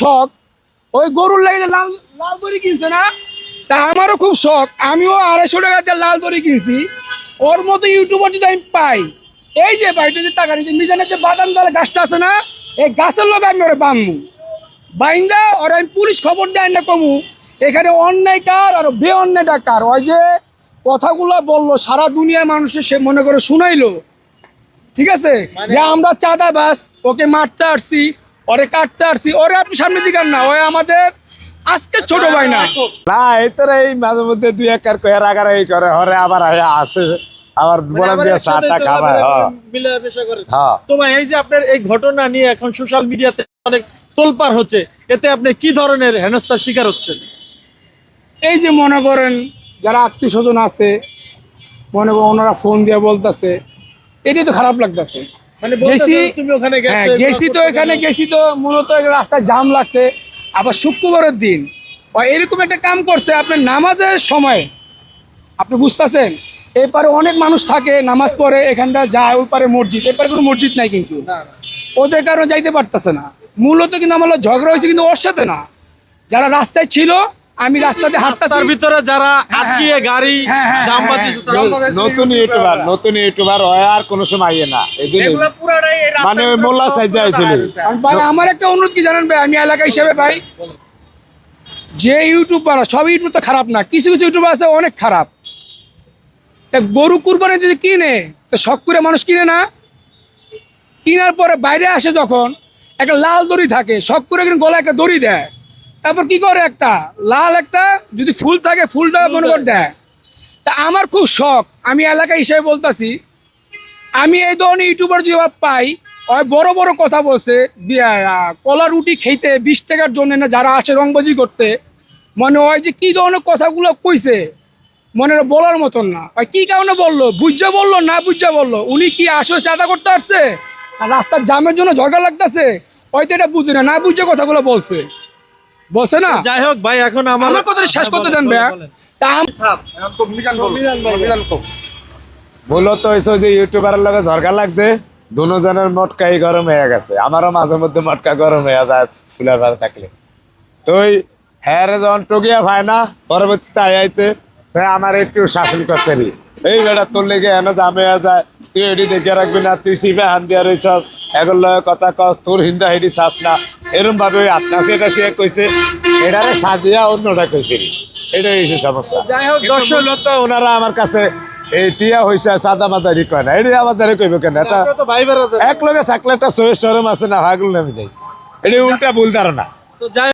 শখ। ওই গরুর লাইনে লাল লাল দড়ি কিনছে না? তা আমারও খুব শখ। আমিও আড়াইশো টাকা দিয়ে লাল দড়ি কিনছি। ওর মতো ইউটিউবার যদি আমি পাই এই যে ভাই যদি টাকা নিচ্ছে মিজানের যে বাদাম ডাল গাছটা আছে না এই গাছের লোক আমি ওরা বানবো বাইন্দা ওর আমি পুলিশ খবর দেয় না কমু। এখানে অন্যায় কার আর বে অন্যায়টা কার? ওই যে কথাগুলো বলল সারা দুনিয়ার মানুষের সে মনে করে শুনাইলো। ঠিক আছে? যে আমরা চাঁদা বাস ওকে মারতে আসছি ওরে কাটতে আসছি ওরে আপনি সামনে দিকার না ওই আমাদের আজকে ছোট ভাই না। না এই তো এই মাঝে মধ্যে দুই একার কয়ে রাগারাগি করে হরে আবার আয়া আসে। আবার বলে দিয়ে চাটা খাবার হ্যাঁ। হ্যাঁ। তো ভাই এই যে আপনার এই ঘটনা নিয়ে এখন সোশ্যাল মিডিয়াতে অনেক তোলপাড় হচ্ছে এতে আপনি কি ধরনের হেনস্থার শিকার হচ্ছেন? এই যে মনে করেন যারা আত্মীয় স্বজন আছে মনে করেন ওনারা ফোন দিয়ে বলতেছে এটাই তো খারাপ লাগতেছে। মানে গেছি গেছো, হ্যাঁ গেছি তো এখানে গেছি তো মূলত রাস্তায় জাম লাগছে। আবার শুক্রবারের দিন এরকম একটা কাম করছে আপনার নামাজের সময়। আপনি বুঝতেছেন? এপারে অনেক মানুষ থাকে নামাজ পড়ে এখানটা যায় ওই পারে মসজিদ এপারে কোনো মসজিদ নাই কিন্তু। ওদের কারণে যাইতে পারতেছে না। মূলত কিন্তু আমার ঝগড়া হয়েছে কিন্তু ওর সাথে না। যারা রাস্তায় ছিল আমি রাস্তাতে হাঁটতে তার ভিতরে যারা আটকিয়ে গাড়ি হ্যাঁ, হ্যাঁ, জাম হ্যাঁ, তারা- নতুন ইউটিউবার নতুন ইউটিউবার হয় আর কোনো সময় ইয়ে না। মানে ওই মোল্লা সাইজে আইছিল। ভাই আমার একটা অনুরোধ কি জানেন ভাই? আমি এলাকা হিসেবে ভাই যে ইউটিউবার সব ইউটিউব তো খারাপ না। কিছু কিছু ইউটিউবার আছে অনেক খারাপ। তা গরু কুরবানি যদি কিনে তো শখ করে মানুষ কিনে না? কেনার পরে বাইরে আসে যখন একটা লাল দড়ি থাকে শখ করে কিন্তু গলায় একটা দড়ি দেয়। তারপর কি করে একটা? লাল একটা যদি ফুল থাকে ফুলটা মনে করে দেয়। তা আমার খুব শখ। আমি এলাকা হিসেবে বলতাছি আমি এই ধরনের ইউটিউবার যদি পাই ওই বড় বড় কথা বলছে কলা রুটি খেতে বিশ টাকার জন্য না যারা আসে রংবাজি করতে মনে হয় যে কি ধরনের কথাগুলো কইছে মনে বলার মতন না। ওই কি কারণে বলল? বুঝা বলল না বুঝা বলল? উনি কি আসলে চাঁদা করতে আসছে? আর রাস্তার জামের জন্য ঝগড়া লাগতেছে? হয়তো এটা বুঝে না না বুঝে কথাগুলো বলছে। বলছে না? যাই হোক ভাই এখন আমার আমার কথাটা শেষ করতে দেন মূলত হয়েছে যে ইউটিউবারের লগে ঝরকা লাগছে দুজনের মটকাই গরম হয়ে গেছে। আমারও মাঝে মধ্যে মটকা গরম হয়ে যায় চুলার ভাড়া থাকলে। তো ওই হ্যাঁ রে যখন টুকিয়া ভাই না? পরবর্তীতে আই আইতে। তাই আমার একটু শাসন করতে এই বেটা তোর লেগে এনে দামে যায় তুই এটি দেখে রাখবি না তুই সিপে হান দিয়া রইছস। এগুলো কথা কস তোর হিন্দা হেডি চাস না। এরমভাবে ওই আপনার এটা সে কইছে এটারে সাজিয়া অন্যটা কইছে। এটা এটাই হয়েছে সমস্যা। মূলত ওনারা আমার কাছে এই টিয়া হইছে সাদা মাদারি কয় না। এটি আমাদের কইবে কেন? এটা এক লগে থাকলে একটা সহিষ্ঠ আছে না ভাগুল নামি দেয়। এটা উল্টা ভুল ধারণা।